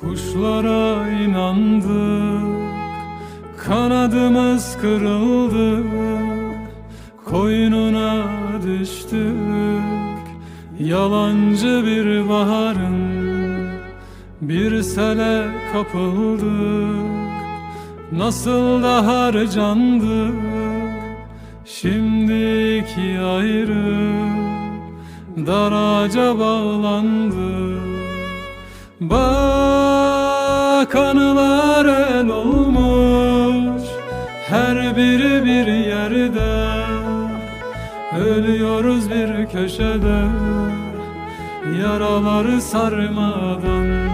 Kuşlara inandık Kanadımız kırıldı Koynuna düştük. Yalancı bir baharın Bir sele kapıldık. Nasıl da harcandık Şimdi iki ayrı Daraca bağlandı Bak anılar el olmuş. Her biri bir yerde. Ölüyoruz bir köşede. Yaraları sarmadan.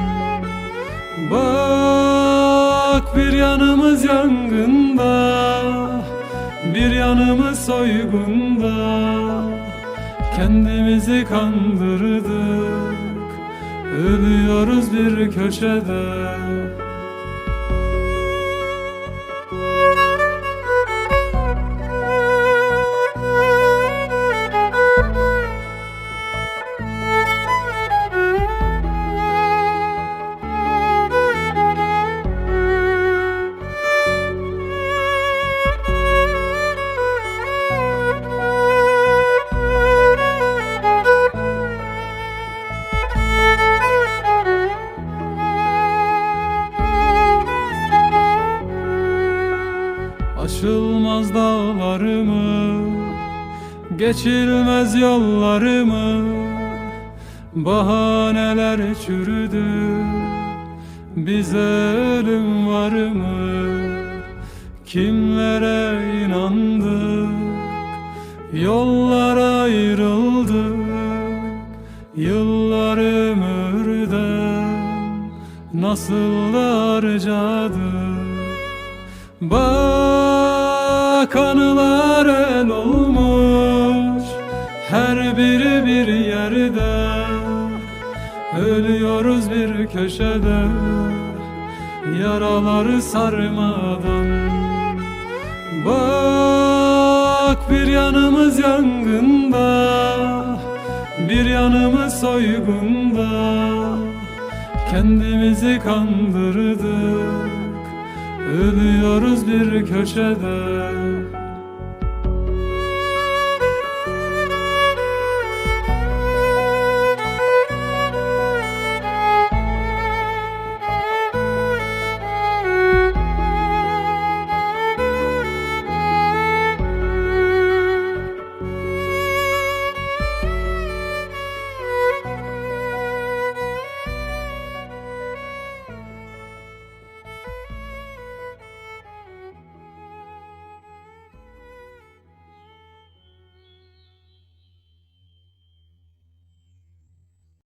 Bak bir yanımız yangında. Bir yanımız soygunda. Kendimizi kandırdık Ölüyoruz bir köşede Aşılmaz dağlarımı Geçilmez yollarımı. Bahaneler çürüdü Bize ölüm var mı? Kimlere inandık? Yollar ayrıldı Yıllar ömürden Nasıl harcadık Bak anılar el olmuş Her biri bir yerde. Ölüyoruz bir köşede. Yaraları sarmadan. Bak bir yanımız yangında. Bir yanımız soygunda. Kendimizi kandırdık Ölüyoruz bir köşede